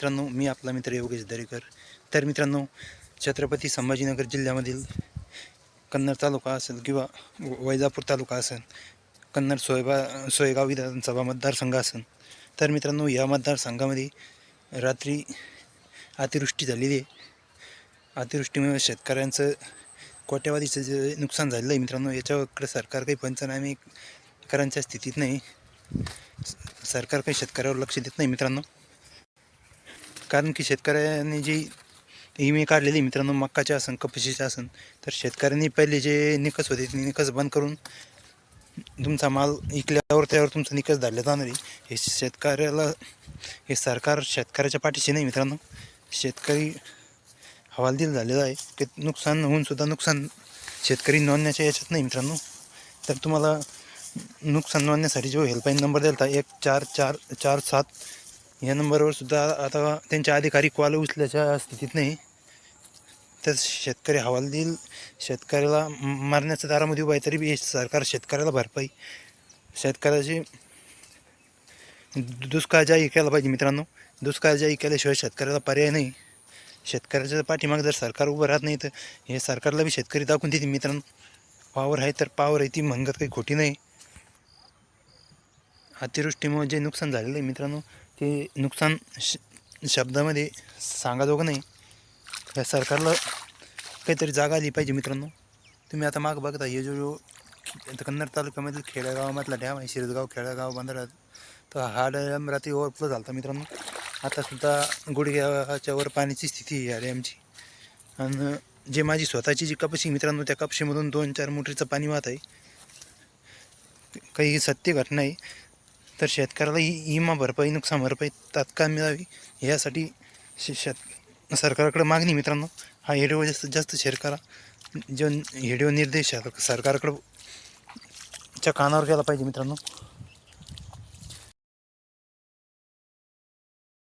मित्रांनो मी आपला मित्र योगेश दरेकर. तर मित्रांनो छत्रपती संभाजीनगर जिल्ह्यामधील कन्नड तालुका असेल किंवा वैजापूर तालुका असेल कन्नड सोयबा सोयगाव विधानसभा मतदारसंघ असेल तर मित्रांनो या मतदारसंघामध्ये रात्री अतिवृष्टी झालेली आहे. अतिवृष्टीमुळे शेतकऱ्यांचं कोट्यावधीचं जे नुकसान झालेलं आहे मित्रांनो याच्याकडे सरकार काही पंचनामे करांच्या स्थितीत नाही. सरकार काही शेतकऱ्यावर लक्ष देत नाही मित्रांनो. कारण की शेतकऱ्यांनी जी इमे काढलेली आहे मित्रांनो मक्काच्या असन कपाशीच्या असन तर शेतकऱ्यांनी पहिले जे निकस होते ते निकस बंद करून तुमचा माल विकल्यावर त्यावर तुमचा निकस धाडला जाणार हे शेतकऱ्याला हे सरकार शेतकऱ्याच्या पाठीशी नाही मित्रांनो. शेतकरी हवालदिल झालेला आहे. ते नुकसान होऊन सुद्धा नुकसान शेतकरी नोंदण्याच्या याच्यात नाही मित्रांनो. तर तुम्हाला नुकसान नोंदण्यासाठी जो हेल्पलाईन नंबर दिला होता एक चार चार चार सात या नंबरवर सुद्धा आता त्यांच्या अधिकारी कॉल उचल्याच्या स्थितीत नाही. तर शेतकरी हवाल देईल. शेतकऱ्याला मारण्याचा मारण्याच्या दारामध्ये उभा आहे तरी बी सरकार शेतकऱ्याला भरपाई. शेतकऱ्याची दु- दुष्काळ जाहीर केला पाहिजे मित्रांनो. दुष्काळजाही केल्याशिवाय शेतकऱ्याला पर्याय नाही. शेतकऱ्याच्या पाठीमागे जर सरकार उभं राहत नाही तर हे सरकारला बी शेतकरी दाखवून देते मित्रांनो. पावर आहे तर पावर आहे ती म्हणगत काही खोटी नाही. अतिवृष्टीमुळे जे नुकसान झालेलं आहे मित्रांनो ते नुकसान श शब्दामध्ये सांगाजोगं नाही. या सरकारला काहीतरी जागा आली पाहिजे मित्रांनो. तुम्ही आता माग बघता हे जो जो कन्नड तालुक्यामधील खेडेगावामधला डॅम आहे शिरदगाव खेडेगाव बांधरा तर हा डॅम रात्री ओव्हरफ्लो झाला होता मित्रांनो आतासुद्धा गुडघ्याच्या वर पाण्याची स्थिती आहे या डॅमची आणि जे माझी स्वतःची जी कपशी मित्रांनो त्या कपाशीमधून दोन चार मोटरीचं पाणी वाहत आहे. काही सत्य घटना आहे. तर शेतकऱ्याला ही विमा भरपाई नुकसान भरपाई तात्काळ मिळावी यासाठी शे शेत सरकारकडे मागणी मित्रांनो. हा व्हिडिओ जास्तीत जास्त शेअर करा जो व्हिडिओ निर्देश आहे सरकारकडं च्या कानावर गेला पाहिजे मित्रांनो.